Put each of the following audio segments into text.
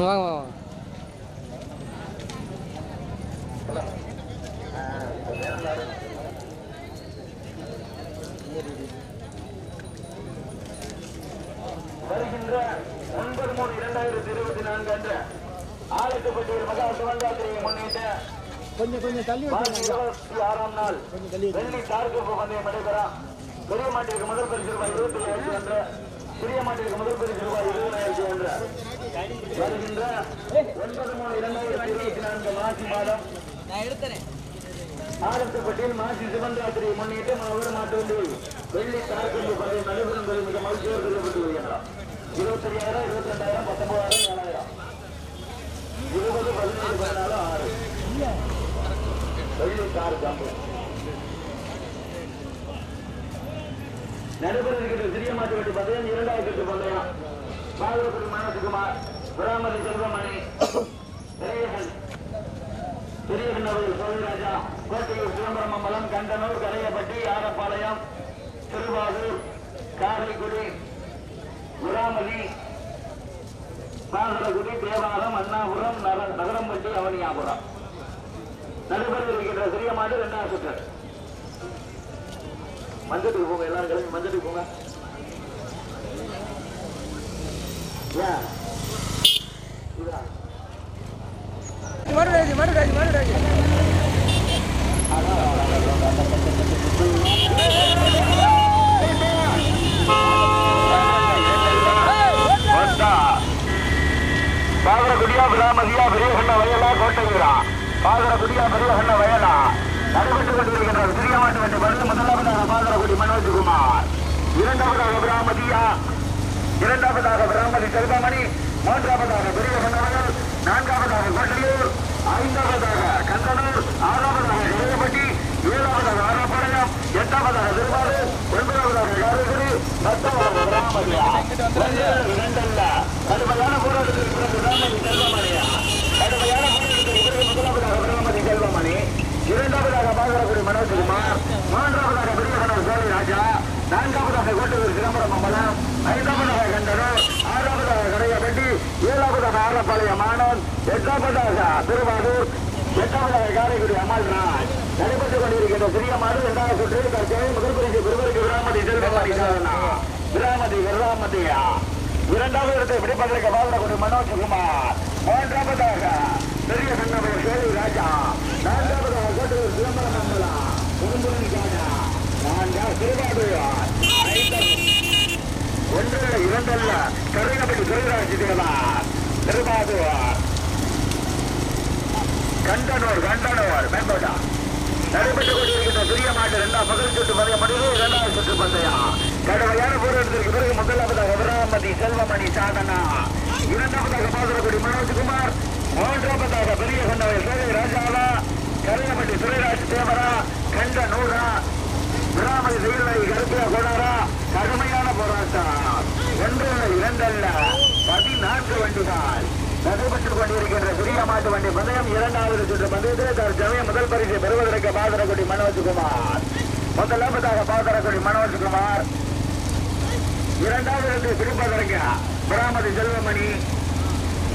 வாங்க வாங்க. வருகின்ற ஒன்பது மூணு இரண்டாயிரத்தி இருபத்தி நான்கு அன்று ஆலயப்பட்டியில் மகா சிவராத்திரியை முன்னிட்டு கொஞ்சம் கொஞ்சம் தள்ளி இருபத்தி ஆறாம் நாள் வெள்ளி தார்கப்பு பந்தயம் நடைபெறும் பெரிய மாட்டிற்கு முதல் பரிசு ரூபாய் இருபத்தி ஐயாயிரத்தி ஒன்று சிறிய மாட்டிற்கு முதல் பரிசு ரூபாய் இருபதாயிரத்தி ஒன்று. வருகின்ற ஒன்பது மூணு இரண்டாயிரத்தி இருபத்தி நான்கு மாசி மாதம் ஆலத்தப்பட்டியில் மாசி சிவராத்திரியை முன்னிட்டு ஒரு மாட்டு வந்து வெள்ளி தார்கப்பு பந்தயம் நடைபெறும் மிக மகிழ்ச்சியோடு சொல்லப்பட்டு வருகின்றோம். இருபத்தி ஐயாயிரம் இருபத்தி ரெண்டாயிரம் பத்தொன்பதாயிரம் ஏழாயிரம் இருபது பதினேழு பதினாலு ஆறு வெள்ளி தார் கம்பு நடைபெற இருக்கின்ற சிறிய மாட்டு வெட்டி பந்தயம் இரண்டாயிரத்தி எட்டு பந்தயம் பாகவபுரி மனோஜ்குமார் பிராமதி செல்வமணி திரையகன் பெரியகன் அவர்கள் சோழராஜா கோட்டையூர் சிதம்பரம் மம்பலம் கண்டனூர் கரையப்பட்டி ஆரப்பாளையம் திருவாரூர் காரைக்குடி முராமலி பாகரகுடி தேவாரம் அண்ணாபுரம் நகரம்பட்டி அவனியாபுரம். நடைபெற இருக்கின்ற சிறிய மாடு இரண்டாவது சுற்று. மஞ்சட்டுக்கு போங்க எல்லாரும் கிளம்பி மஞ்சத்துக்கு போங்க ஏன் இதா மறுராஜ் மறுராஜ் மறுராஜ் பாகரகுடியா பிராமதியா பெரியகண்ண வயலா கோட்டையூரா. பாகரகுடியா பெரியகண்ண வயலா. நடைபெற்றுக் கொண்டிருக்கின்ற சிறிய மாட்டு வண்டி பந்து முதலாவதாக பாகரகுடி மனோஜ்குமார். இரண்டாவதாக பிராமதியா இரண்டாவதாக விராமதி செல்வமணி மூன்றாவதாக பெரியகண்ணவர்கள் நான்காவதாக கோட்டையூர் ஐந்தாவதாக கந்தனூர் ஆறாவதாக இளையப்பட்டி ஏழாவதாக ஆரப்பாளையம் எட்டாவதாக திருவாரூர் ஒன்பதாவதாக காரைக்குடி பத்தாவதாக விராமதியா இரண்டல்ல கடுமையான போராட்டத்திற்கு பிறகு பிராமதி செல்வமணியா கடுமையான போராட்டத்திற்கு பிறகு முதலாவதாக விராமதி செல்வமணி. இரண்டாவதாக பாகரகுடி மனோஜ்குமார் மூன்றாவதாக பெரியகணர் சோழி ராஜா நான்காவதாக கோட்டையூர் சிதம்பரம் அம்பலம் ஐந்தாவதாக கண்டனூர் ஆறாவதாக கடையப்பட்டி ஏழாவதாக மாணவன் எட்டாவதாக திருவாரூர் எட்டாவதாக காரைக்குடி அமல்ராஜ் நடைபெற்றுக் கொண்டிருக்கின்ற சிறிய மாடு இரண்டாவது சுற்று தற்சமயம் முதல் பரிசு பெறுவதற்கு விராமதி செல்வமணி விராமதி விராமதியா? இரண்டாவது இடத்தை பிடிப்பதற்கு பாலகுடி மனோஜ்குமார் மூன்றாவதாக பெரிய கண்ணவை கேள்வி ராஜா. நான்காவதாக கோட்டூர் சிதம்பரம் அம்பலா. முகுந்தன் ராஜா நான்காவது திருவாரூர். ஒன்றல்ல இரண்டல்ல கருணப்பட்டு துறைராஜ் தேவார். திருவாரூர். கண்டனூர் கண்டனூர் மேம்போட்டா நடைபெற்றுக் கொண்டிருக்கின்ற பெரிய மாட்டு இரண்டாம் முதல் சுற்று பந்தயம் முடிவு இரண்டாவது சுற்று பந்தயம் கடுமையான போராட்டத்திற்கு பிறகு முதலாவதாக விராமதி செல்வமணி சாதனா. இரண்டாவதாக பாதுரக்குடி மனோஜ்குமார். மூன்றாவதாக பெரிய கொண்டவை சேவை ராஜாவா. கருணப்பட்டி துரைராஜ் தேவரா. கண்ட நூறா. விராமதி செய்வதை கருப்பியா கொண்டாரா. கடுமையான போராட்டம். ஒன்று இரண்டல்ல. பதினான்கு வண்டிகள் நடைபெற்றுக் கொண்டிருக்கின்ற சிறிய மாட்டு வண்டி பந்தயம் இரண்டாவது சுற்று பந்தயத்தில் தற்சமயம் முதல் பரிசு பெறுவதற்கு பாதரக்குடி மனோஜ்குமார். முதலாவதாக பாதரக்குடி மனோஜ்குமார். இரண்டாவது இடத்தை பிடிப்பதற்கு பிராமதி செல்வமணி.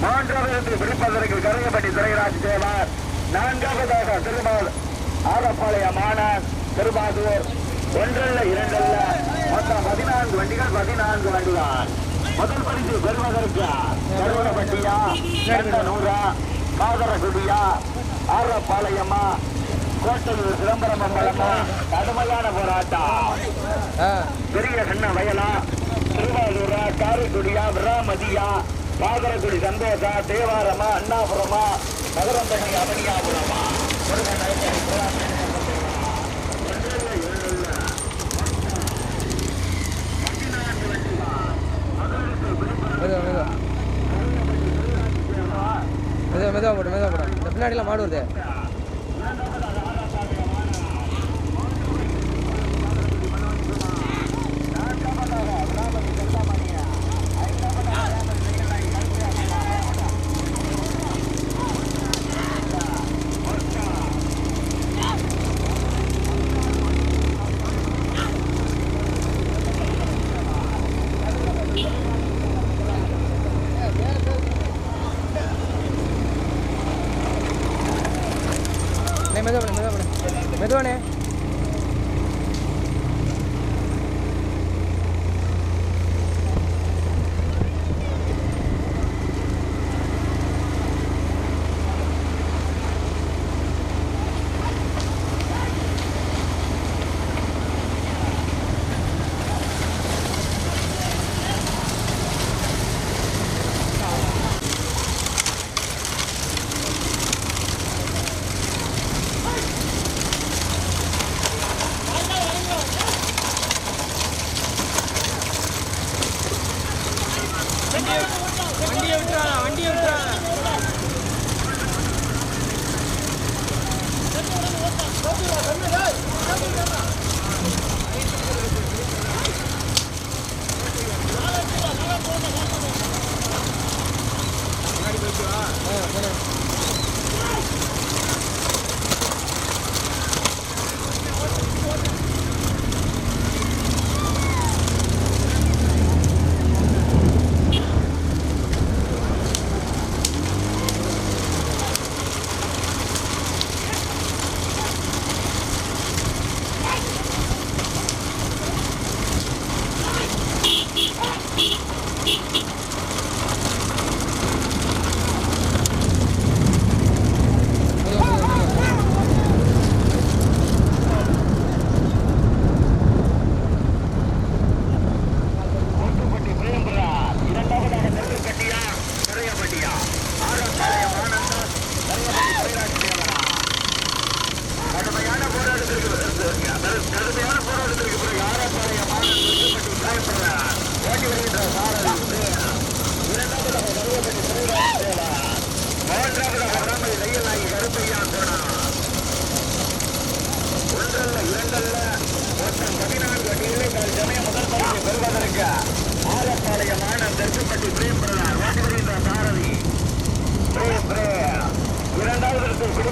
மூன்றாவது இடத்தை பிடிப்பதற்கு கரையப்பட்டி துரைராஜ் தேவார். நான்காவதாக திருமால் ஆரப்பாளையம் ஆனான் திருபாதூர் ஒன்றல்ல இரண்டல்ல. மொத்தம் பதினான்கு வண்டிகள் பதினான்கு வண்டிதான். முதல் பரிசு பெறுவதற்கு கருவரப்பட்டியா நூறா காதரகுடியா ஆரப்பாளையம்மா கோட்டையூர் சிதம்பரம் அம்பலமா கடுமையான போராட்டம். பெரிய கண்ண வயலா திருவாரூரா காரைக்குடியா விராமதியா பாகரக்குடி சந்தோஷா தேவாரமா அண்ணாபுரமா நகரம்பட்டி அவனியாபுரமா முருகன் புறாமணி ஒன்றல்ல இரண்டல்ல பதினான்கு வண்டிகள் மகளிருக்கு மெதுவா மெதுவா மெதுவா மெதுவா போட்டு மெதுவா போட்டு மாடு வருது.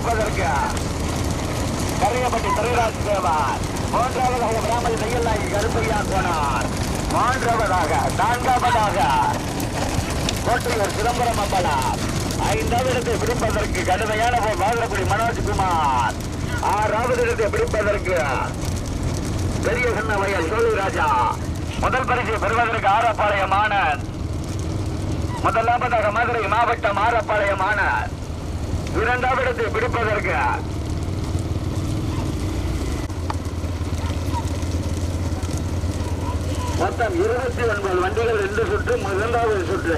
இரண்டாவது கரையப்பட்டி திரைராஜ் தேவார். மூன்றாவதாக பிராமதி தையலாகி கருப்பையா போனார். மூன்றாவதாக நான்காவதாக கோட்டையூர் சிதம்பரம் அம்பலா ஐந்தாவது இடத்தை பிடிப்பதற்கு கடுமையான போர் மனோஜ் மனோஜ்குமார் ஆறாவது இடத்தை பிடிப்பதற்கு பெரிய சின்ன வயல் சோழி ராஜா முதல் பரிசை பெறுவதற்கு ஆரப்பாளையம் ஆனந்த். முதலாவதாக மதுரை மாவட்டம் ஆரப்பாளையம் ஆனந்த். இரண்டாவது இடத்தை பிடிப்பதற்கு. மொத்தம் இருபத்தி ஒன்பது வண்டிகள் ரெண்டு சுற்று முதலாவது சுற்று.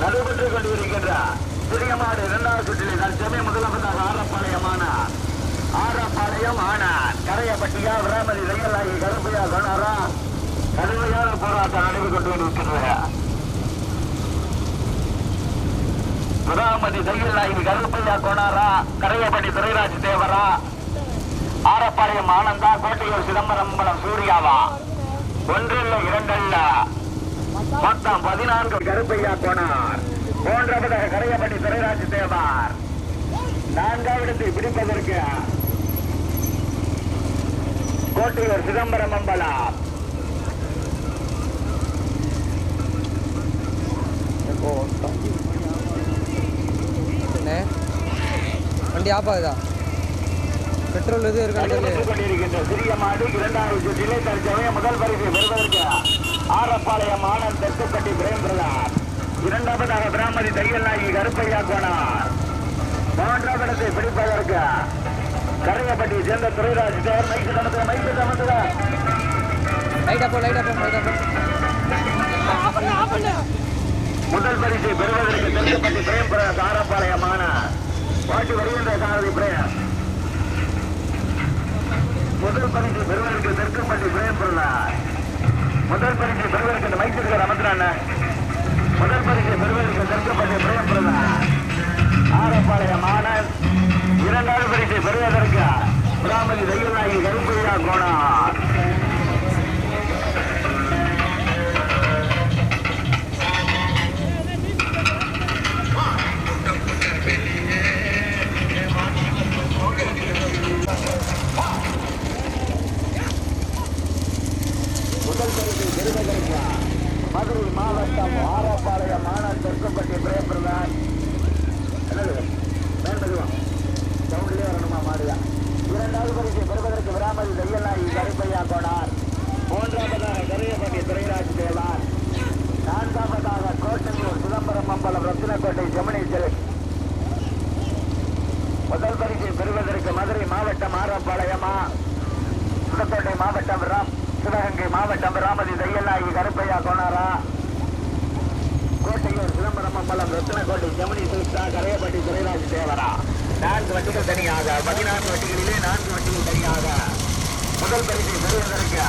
நடைபெற்றுக் கொண்டிருக்கின்ற சிறியமாடு இரண்டாவது சுற்றிலே தற்சமய முதலமைச்சர் ஆரப்பாளையமான ஆரப்பாளையம் ஆனார் கரையப்பட்டியா விராமதி ரயிலாகி கருப்பையா சொன்னாரா கடுமையான போராட்டம் நடைபெற்று சுதாமதி விராமதி தையலாகி கருப்பையா கோனாரா கரையபடி துரைராஜ் தேவரா ஆரப்பாளையம் ஆனந்தா கோட்டையூர் சிதம்பரம்பலம் சூர்யாவா? ஒன்றில்ல இரண்டல்ல. மொத்தம் பதினான்கு கருப்பையா போனார் மூன்றாவதாக கரையபடி துரைராஜ் தேவார். நான்காவிடத்தை பிடிப்பதற்கு கோட்டையூர் சிதம்பரம் அம்பலம். எப்போ என்ன வண்டி ஆஃப் ஆகுதா? பெட்ரோல் பெறுவதற்கு ஆரப்பாளையம் ஆனந்த் தெற்குப்பட்டி பிரேம் பிரதாப். இரண்டாவதாக பிராமதி தையல் நாயகி கருப்பையா கோனார் மூன்றாவது இடத்தை பிடிப்பதற்கு கரையப்பட்டி சேர்ந்த துரைராஜ் தேவர் மைக்கு தமத்துல மைக்கு தமத்துல லைட்டாக போ லைட்டாக போ லைட்டாக போ. முதல் பரிசை பெறுவதற்கு தெற்குப்பட்டி பிரேம் பிரதாப் ஆரப்பாளையம் ஆனார் பாட்டி வருகின்ற சாரதி பிரேம் முதல் பரிசு பெறுவதற்கு தெற்குப்பட்டி பிரேம் பிரதாப் முதல் பரிசு பெறுவதற்கு இந்த மைத்திருக்கிற அமர்த்தினான முதல் பரிசு பெறுவதற்கு தெற்குப்பட்டி பிரேம் பிரதாப் ஆரப்பாளையம் ஆனந்த் இரண்டாவது பரிசை பெறுவதற்கு பிராமதி தையலாகி கருப்பையா கோணம் முதல் பரிசை பெறுவதற்கு மதுரை மாவட்டம் ஆரப்பாளையம் ஆனந்த் தெற்குப்பட்டி பிரேம் பிரதாப் என்னது? வேண்டதுவா. ரவுண்ட்லயே வரணுமா மாடுயா இரண்டாவது பரிசை பெறுவதற்கு விராமதி தையலாயி கருப்பையா கோனார் மூன்றாவதாக கரையப்பட்டி துறைராஜ் தேவார் நான்காவதாக கோட்டையூர் சிதம்பரம் அம்பலம் ரத்தினக்கோட்டை ஜெமினி செல்வி முதல் பரிசை பெறுவதற்கு மதுரை மாவட்டம் ஆரப்பாளையமா புதுக்கோட்டை மாவட்டம் ராம் சிவகங்கை மாவட்டம் ராமதி தையலாகி கருப்பையா கோனாரா கோட்டையூர் சிதம்பரம் அம்பலம் ரத்தினக்கோட்டை ஜெமினி சில்சா கரையப்பட்டி துறைராஜ் தேவரா. நான்கு வட்டிகள் தனியாக. பதினான்கு வட்டிகளிலே நான்கு வட்டிகள் தனியாக. முதல் பரிசை பெறுவதற்கு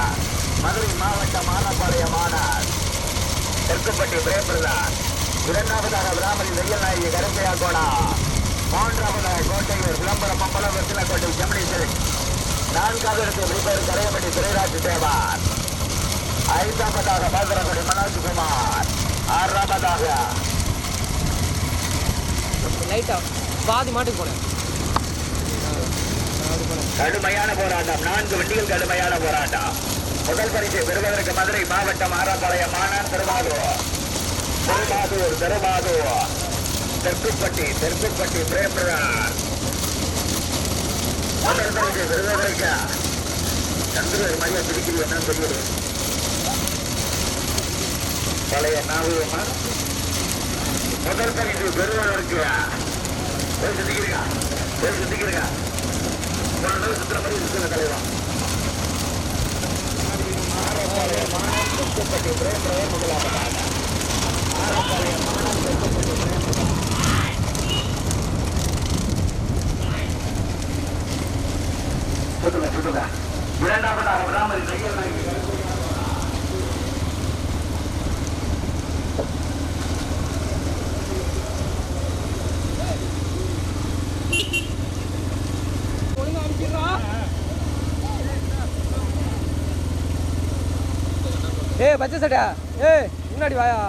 மதுரை மாவட்டம் ஆரப்பாளையமான தெற்குப்பட்டி பிரேமபிரதான் இரண்டாவதாக விராமரி வெயில் நாயகி கருப்பையா கோடா. மூன்றாவதாக கோட்டையூர் விளம்பரம் மம்பலம் வெற்றிலக்கோட்டை ஜெமினி சிலை நான்காவது இடத்தில் பிடிப்பது கரையப்பட்டி துறைராஜ் தேவார். ஐந்தாவதாக பாதரகுடி மனோஜ்குமார் ஆறாவதாக லைட்டாக பாதி மாட்டுக்கு போனேன். கடுமையான போராட்டம். நான்கு வண்டிகள் கடுமையான போராட்டம். முதல் பரிசை பெறுவதற்கு மதுரை மாவட்டம் ஆராப்பாளையம் மானார் திருவாரூர். திருமாதூர் திருவாரூர். தெற்குப்பட்டி தெற்குப்பட்டி பிரேமரான் முதல் பரிசை பெறுவதற்கு சந்திரர் மையம் பிடிக்கிறது. என்னன்னு தெரியல. பழைய ஞாபகமா முதல் பரிசு பெறுவதற்கு போய் சுத்திக்கிறீங்க போய் சுத்திக்கிறீங்க ஒரு நாள் மாதிரி சுத்துங்க தலைவா ஆரப்பாளையம் மாநாடு தெற்குப்பட்டி பிரேமராயர் முதலாவதாக ஆரப்பாளையம் மாநாடு தெற்குப்பட்டி பிரேமராயர் சுத்துங்க சுத்துங்க. இரண்டாவதாக ராமதி தையல் நாயகி ஏய் பச்சை சட்டா. ஏய் முன்னாடி வாயா.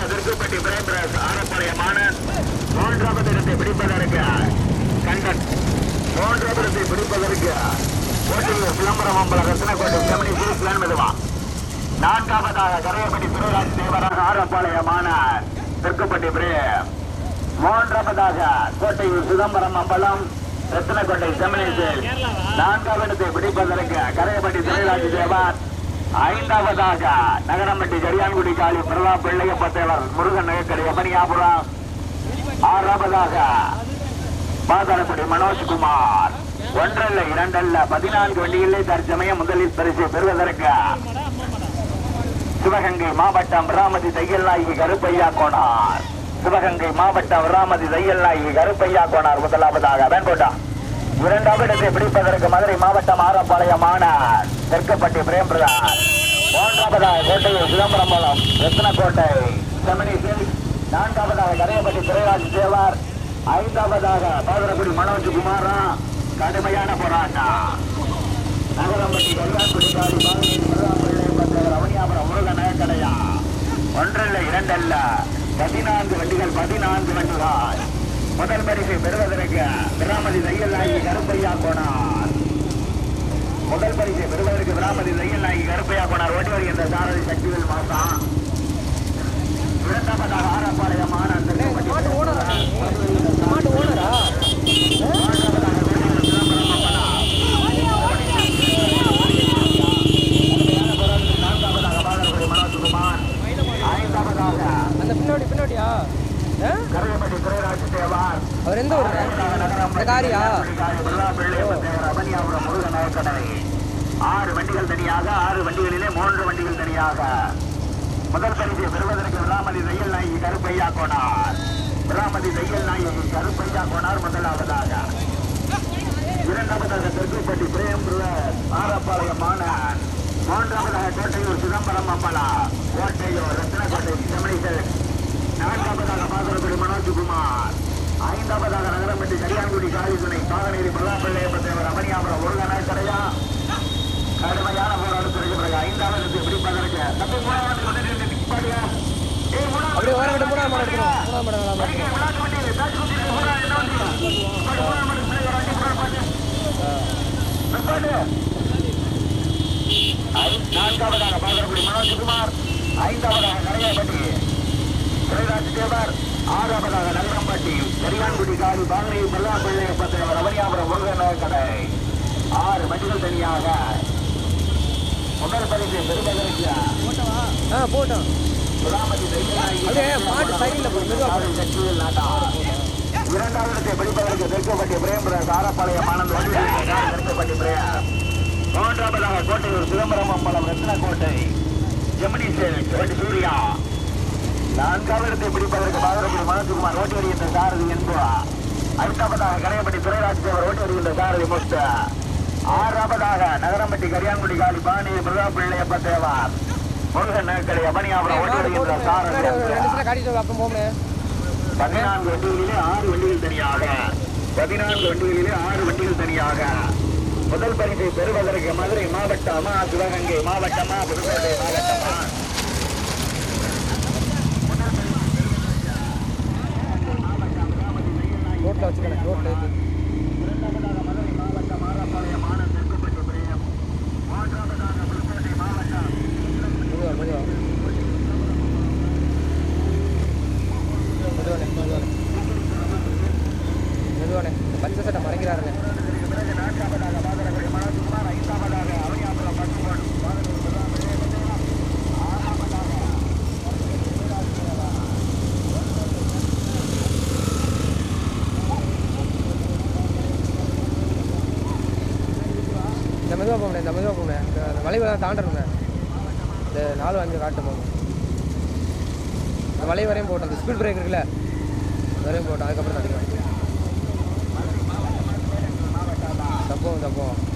இரண்டாவதாக தெற்குப்பட்டி பிரேமராஜ் ஆரப்பாளையமான மூன்றாவது இடத்தை பிடிப்பதற்கு கண்டன். மூன்றாவது இடத்தை பிடிப்பதற்கு போட்டியில் விளம்பரம் அம்பல ரத்னக்கோட்டை செமனி சிறுப்பிலான் மெதுவா நான்காவதாக கரையப்பட்டி துறைராஜ் தேவராக ஆரப்பாளையமான திருக்குப்பட்டி பிரேம். மூன்றாவதாக கோட்டையூர் சிதம்பரம் அம்பலம் ரத்னக்கோட்டை செமனேசல் நான்காவது இடத்தை பிடிப்பதற்கு கரையப்பட்டி துறைராஜ் தேவர் ஐந்தாவதாக நகரம்பட்டி ஜரியான்குடி காளி பிரதா பிள்ளையப்பத்தேவர் முருகன் நகைக்கடை எமனியாபுரம் ஆறாவதாக பாதாளக்குடி மனோஜ்குமார். ஒன்றல்ல இரண்டல்ல பதினான்கு வண்டிகளிலே தற்சமயம் முதலில் பரிசு பெறுவதற்கு சிவகங்கை மாவட்டம் ராமதி தையல்நாயகி கருப்பையா கோனார். சிவகங்கை மாவட்டம் ராமதி தையல்நாயகி கருப்பையா கோனார் முதலாவதாக வேண்கோட்டா. இரண்டாவது இடத்தை பிடிப்பதற்கு மதுரை மாவட்டம் ஆரப்பாளையமான தெற்கப்பட்டி பிரேம் பிரதான் மூன்றாவதாக கோட்டையில் சிதம்பரம்பலம் ரத்னக்கோட்டை. செமனி சிங். நான்காவதாக கரையப்பட்டி துறைராஜ் தேவார். ஐந்தாவதாக பாதரக்குடி மனோஜ் குமாரா. கடுமையான போராட்டம். நகரம்பட்டி கல்யாண்குடி காலி பாரதி முருகாம்பிள்ளை பந்தவர் அவனியாபுரம் நகைக்கடையா ஒன்றல்ல இரண்டல்ல. பதினான்கு வண்டிகள் பதினான்கு வண்டிகள். முதல் பரிசை பெறுவதற்கு திராமதி தையல் ஆகி கருப்பையா கோணம் முதல் பரிசை பெறுவதற்கு விராமதி தையல் நாயகி கருப்பையா கோனார் ஓட்டி வருகின்ற சாரதி சக்திவேல் மாசா இரண்டாவதாக ஆரப்பாளையம் ஆனந்த் மாட்டு ஓனரா மாட்டு ஓனரா அந்த பின்னாடி பின்னாடியா ஆ? அவர் எந்த ஊருங்க இந்த காரியா ஆறு வண்டிகள் தனியாக ஆறு வண்டிகளிலே மூன்று வண்டிகள் தனியாக முதல் பரிசை பெறுவதற்கு விராமதி தையல் நாயகி கருப்பையா கோனார் விராமதி தையல் நாயகி கருப்பையா கோனார் முதலாவதாக இரண்டாவதாக தெற்குப்பட்டி பிரேம் ஆரப்பாளையம் மாணன் மூன்றாவதாக கோட்டையூர் சிதம்பரம் அம்பலா கோட்டையூர் ரத்னக்கோட்டை செமனிசல் நான்காவதாக பாதரகுடி மனோஜ்குமார் ஐந்தாவதாக நகரம்பட்டி கரியான்குடி காளிதுணை பாகநேரி பிரதாப்பிள்ளை தேவர் அமனியாபுரம் ஒருங்கனா கடையா கடுமையான போராட்டத்திற்கு பிறகு ஐந்தாவது பிடிப்பதற்கு தம்பி மூணாவது கொண்டு நிற்பாடியா ஏய் மூணாவது அப்படியே ஓரம் விட்டு மூணாவது மாடு எடுக்கணும் மூணாவது மாடு நல்லா மாடு விளையாட்டு வண்டியில் பேச்சு குத்திட்டு போறா என்ன வண்டி மூணாவது மணி பிள்ளைங்க வண்டி போறா பாட்டு நிற்பாடு ஐ- நான்காவதாக பாதரகுடி மனோஜ்குமார் ஐந்தாவதாக கரையாப்பட்டி துரைராஜ் தேவர் ஆறாவதாக நகரம்பட்டி கரியான்குடி காடி பாகனை பல்லாப்பிள்ளை பத்தேவர் அவனியாபுரம் முருகன் கடை ஆறு வண்டிகள் தனியாக முதல் பரிசை பெறுவதற்கு ஆ போட்டோம். அப்படியே பாட்டு சைடில் இரண்டாவது இடத்தை பிடிப்பதற்கு தெற்குப்பட்டி பிரேம் சாரப்பாளையம் ஆனந்த் வண்டி தெற்குப்பட்டி பிரேம் மூன்றாவதாக கோட்டையூர் சிதம்பரம் அம்பலம் ரத்னக்கோட்டை. ஜெமினி சேல் சூர்யா. நான்காவது இடத்தை பிடிப்பதற்கு பாதரப்படி மனோஜ்குமார் ஓட்டி வருகின்ற சாரதி என்பா. ஐந்தாவதாக கரையப்பட்டி துறைராஜ் தேவர் ஓட்டி வருகின்ற சாரதி முஸ்த ஆறாவதாக நகரம்பட்டி கரியான்குடி காலி பாணி பிரதாப் பிள்ளையப்ப தேவார். முருகன் நகக்கடை அமனியாபுரம் ஓட்டி மாடு வருகின்ற போட்டு சாரதி பின்னாடி ஒரு ரெண்டு என்பா. சில காட்டிட்டு அப்போ போமே பதினான்கு வண்டிகளிலே ஆறு வண்டிகள் தனியாக. பதினான்கு வண்டிகளிலே ஆறு வண்டிகள் தனியாக. முதல் பரிசை பெறுவதற்கு மதுரை மாவட்டமா சிவகங்கை மாவட்டமா புதுக்கோட்டை மாவட்டமா ரோட்டில் வச்சுக்கணும் ரோட்டில் இது இரண்டாவதாக மதுரை மாவட்டம் ஆரப்பாளையம் ஆனந்த் தெற்குப்பட்டி பிரியம் மூன்றாவதாக புதுக்கோட்டை மாவட்டம் மெதுவா மெதுவா மெதுவானே மெதுவானே மெதுவானே பச்சை சட்டை மறைக்கிறாருங்க. பிறகு நான்காவதாக இந்த போகணும் இந்த மெதுவாக போகணும் இந்த அந்த வளைவெல்லாம் தாண்டணுங்க. இந்த நாலு அஞ்சு காட்டு போகணும் இந்த வளைவு வரையும் போட்டோம். இந்த ஸ்பீட் பிரேக் இருக்குல்ல வரையும் போட்டோம். அதுக்கப்புறம் 不？过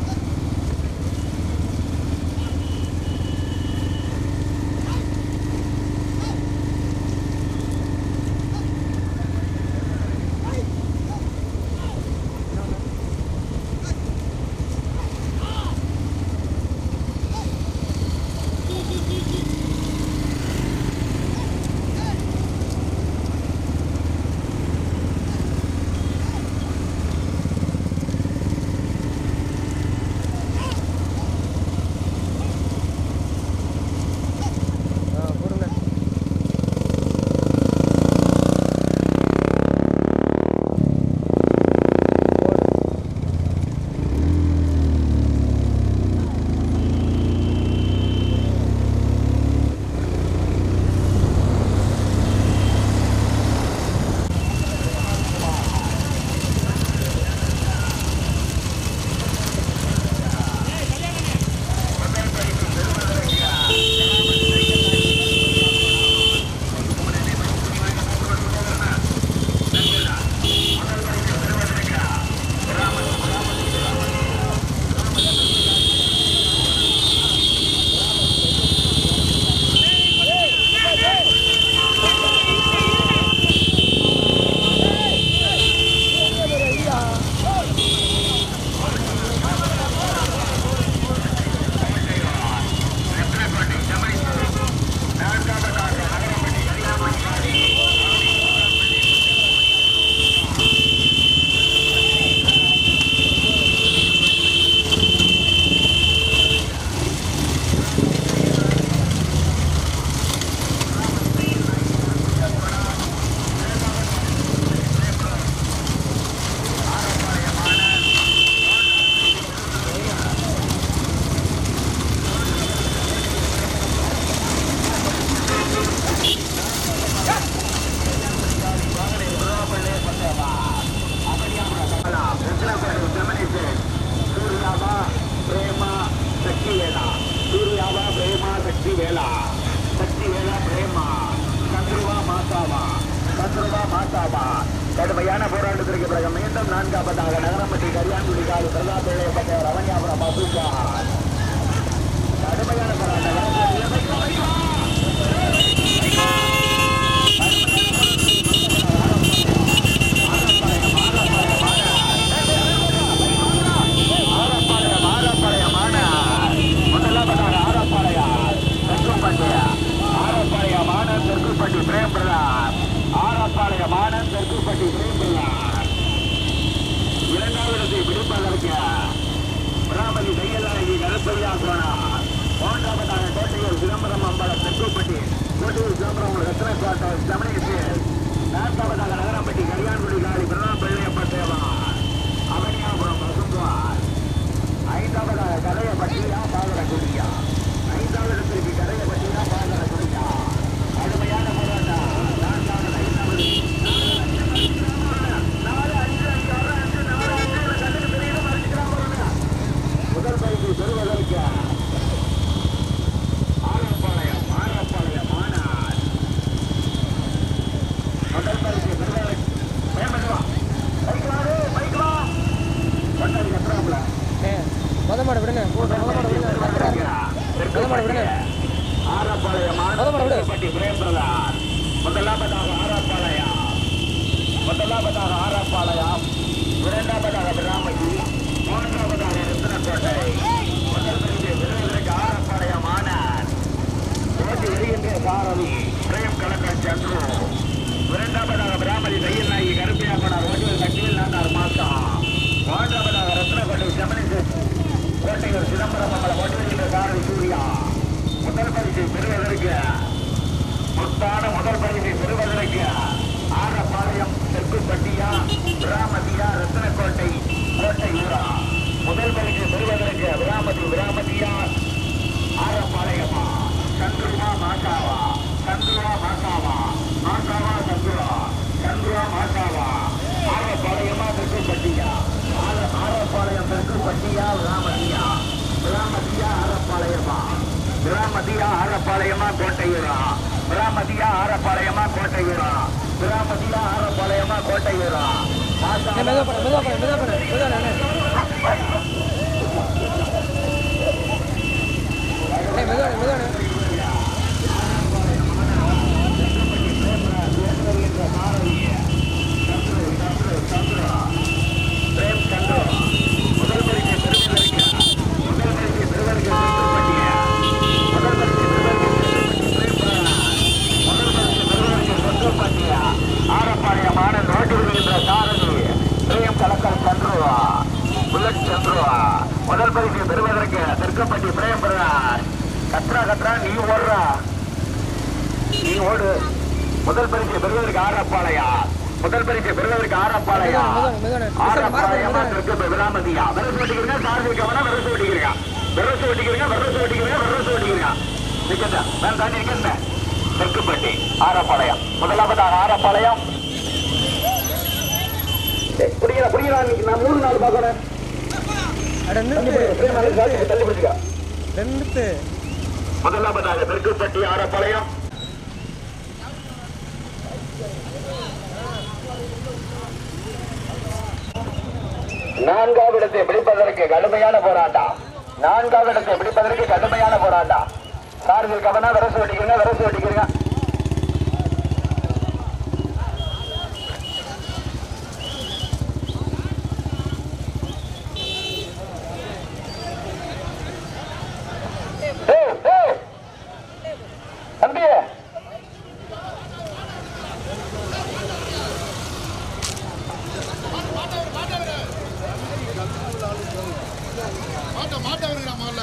பிராமதியா ஆரப்பாளையமா கோட்டையூரா? பிராமதியா ஆரப்பாளையமா கோட்டையூரா? பிராமதியா ஆரப்பாளையமா கோட்டையூரா? மெதா பண்ண மெதா பண்ண மெதா பண்ண மெதா நானே மெதா இன்னைக்கு நான் மூணு நாள் பார்க்கணும் ரெண்டு முதலாவதாக பெருக்குப்பட்டி ஆரப்பாளையம் நான்காவது இடத்தை பிடிப்பதற்கு கடுமையான போராட்டம். நான்காவது இடத்தை பிடிப்பதற்கு கடுமையான போராட்டம். சார்பில் கவனா விரசு வெட்டிக்கிறீங்க விரசு வெட்டிக்கிறீங்க.